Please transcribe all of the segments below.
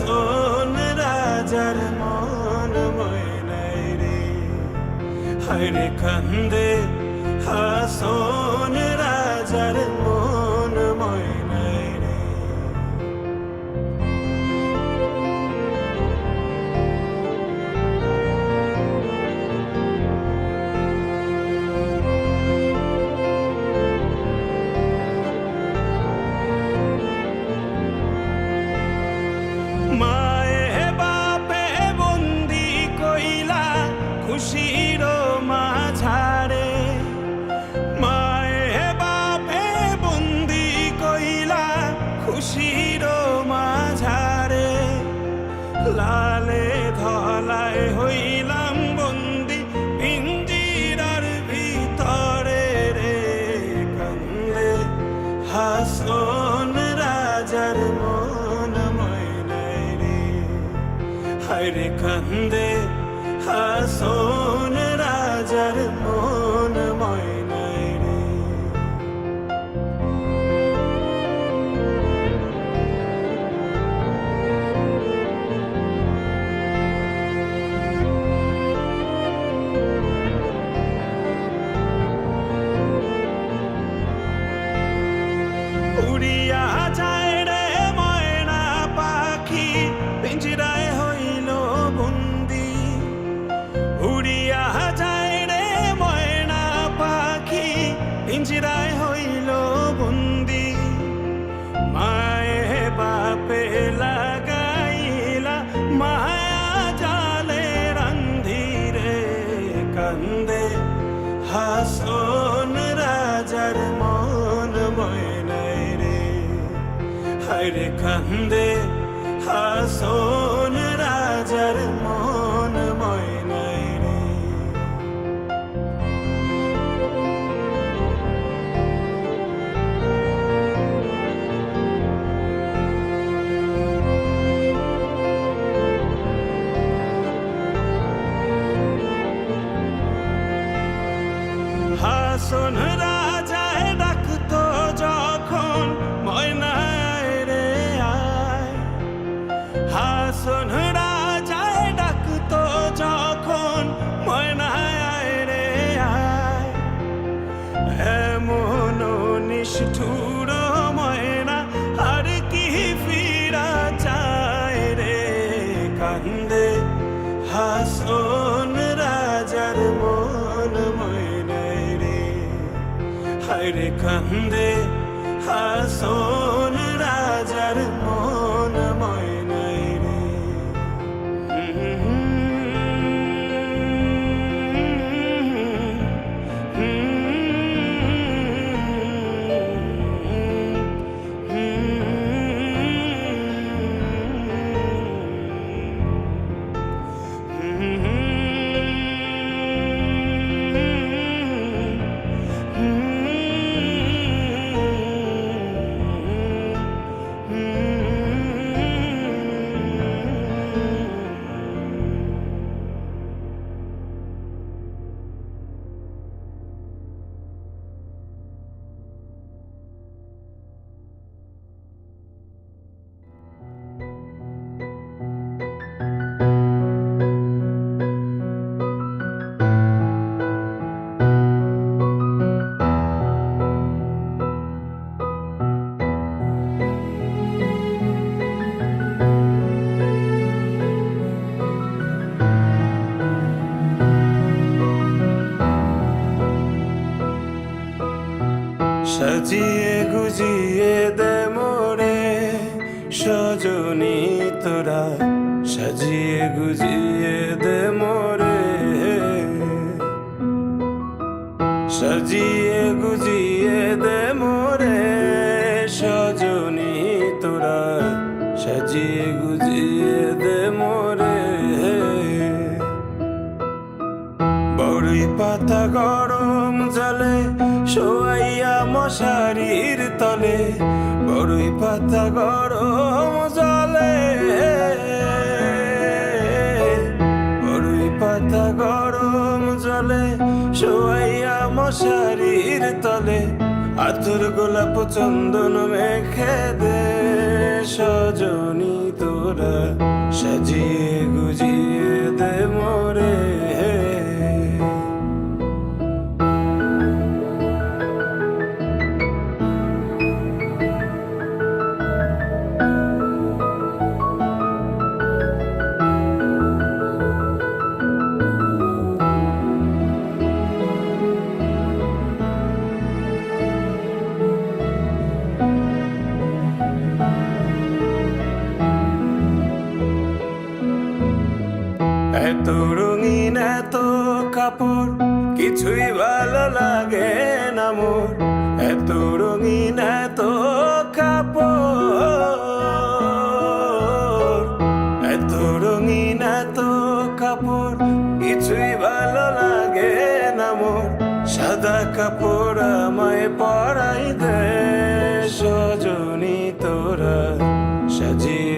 শোন রাজার মন ময়নাই রে। হায় হাসন alive. 期待。বুঝিয়ে গুজিয়ে দে মোরে বড়ই পাতা গরম জলে, শোয়াইয়া মশারির তলে। বড়ই পাতা গরম জলে বড়ই পাতা গরম জলে, শোয়াইয়া মশারির তলে। আতুর গোলাপ চন্দন মেখে দে। সজনী তোরা সাজিয়ে গুজিয়ে Shadi.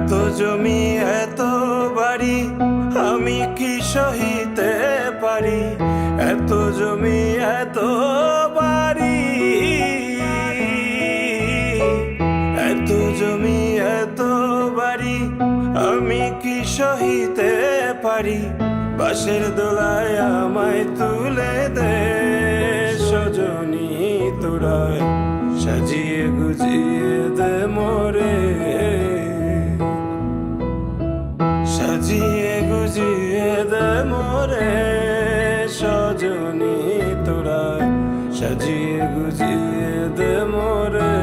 এত জমি, এত বাড়ি, আমি কি সহিতে পারি? এত জমি, এত বাড়ি, এত জমি, এত বাড়ি, আমি কি সহিতে পারি? বাসের দোলায় আমায় তুলে দে, সজনী তোরায়, সাজিয়ে গুজিয়ে দে মরে। বুঝিয়ে বুঝিয়ে দে মোরে, সজনী তোরা। সাজিয়ে গুজিয়ে দে মোরে।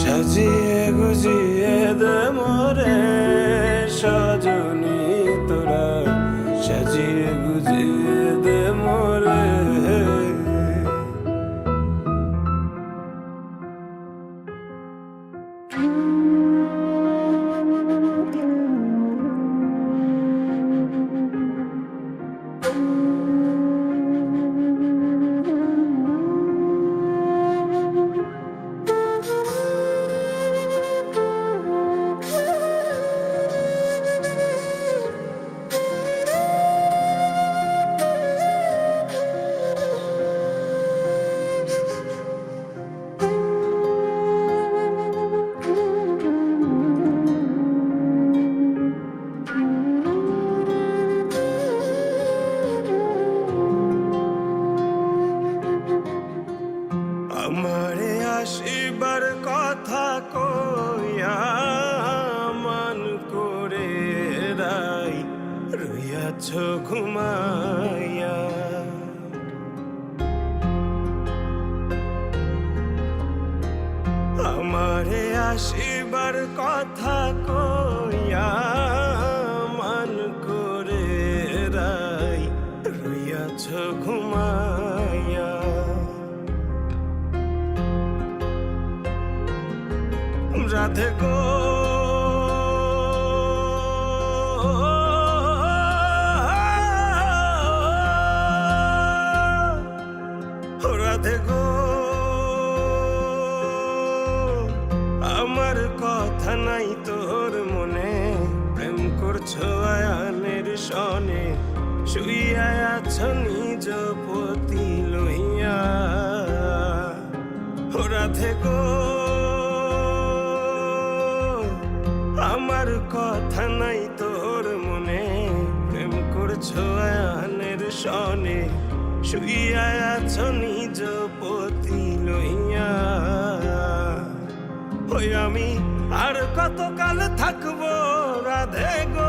সাজিয়ে গুজিয়ে দে মোরে সজ রাধে গো। আমি। আর কতকাল থাকব রাধে গো?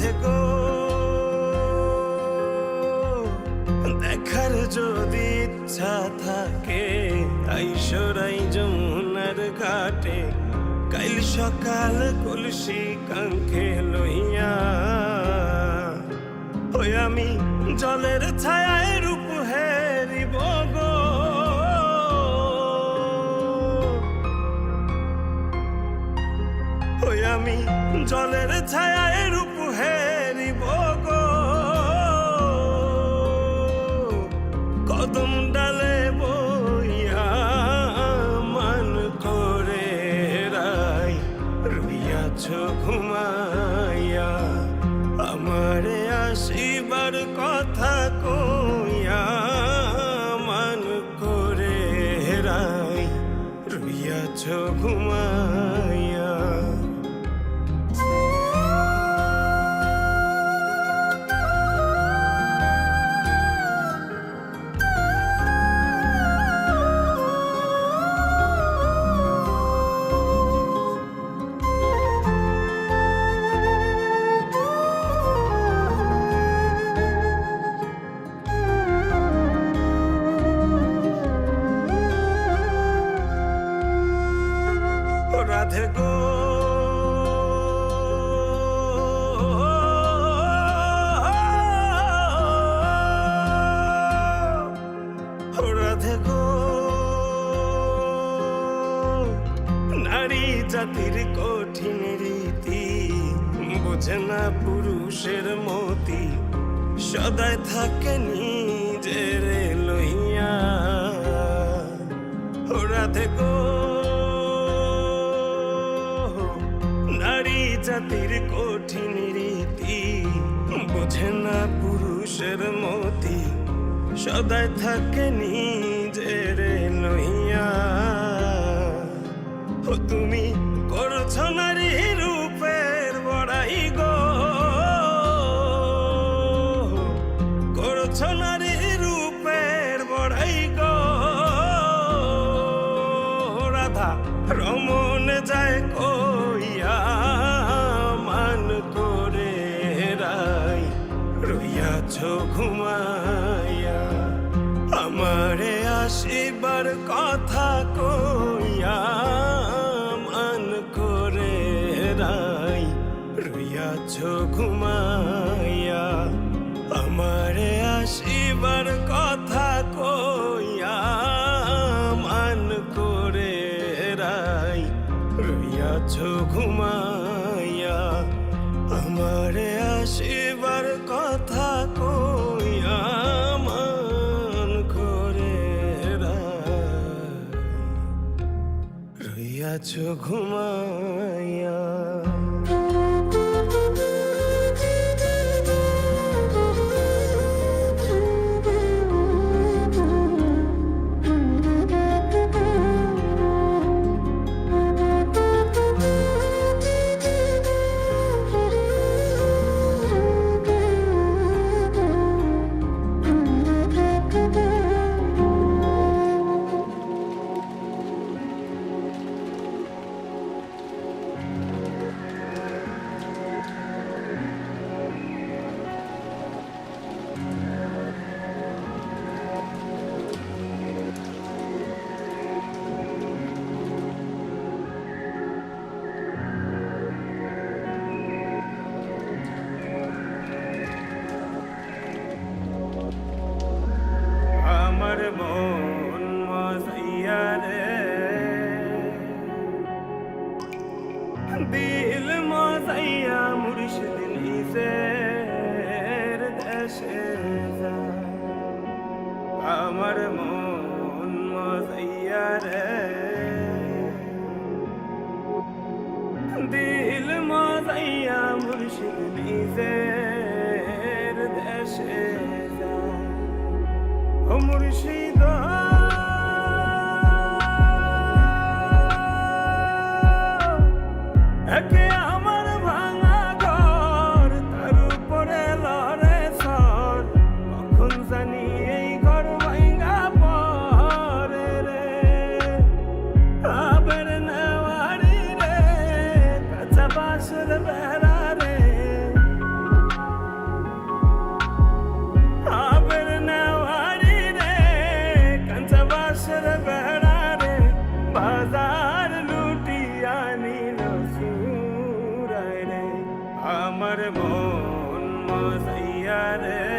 থেকো দেখার যদি ইচ্ছা থাকে আইসরাই যমুনার ঘাটে। কাল সকাল কলসি কাঙ্খে লইয়া। ওই আমি জলের ছায়ায় রূপ হেরিব গো। ওই আমি জলের ছায়ায় রূপ ঘুমাইয়া আমারে আসিবার কথা জাতির কঠিন রীতি, বোঝে না পুরুষের মতি। সদায় থাকে নিজের লইয়া ও রাধে গো। নারী জাতির কঠিন রীতি, বোঝে না পুরুষের মতি। সদায় থাকে নিজের রইয়াছ দিল মাজাইয়া মুর্শিদ নিজের দেশে ও মুর্শিদ। একে I the enemy.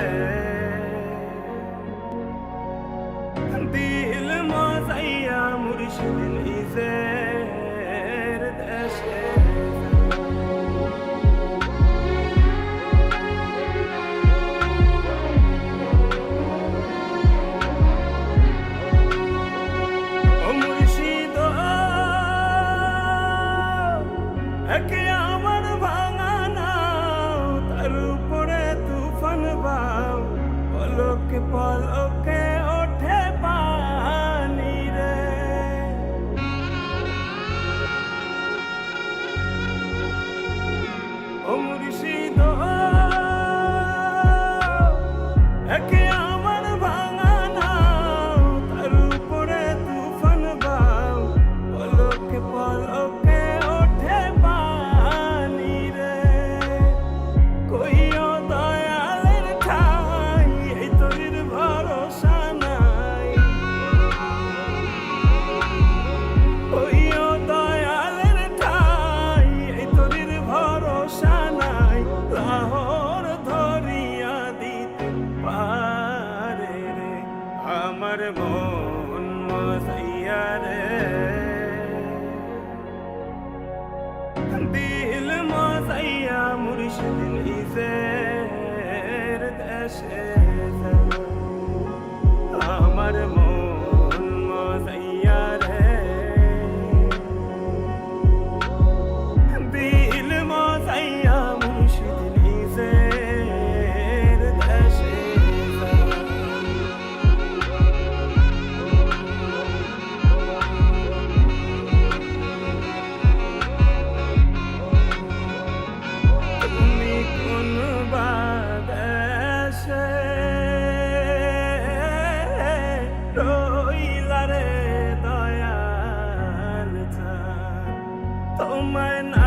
قنديل ما زي مرشد الإزاي Oh, mein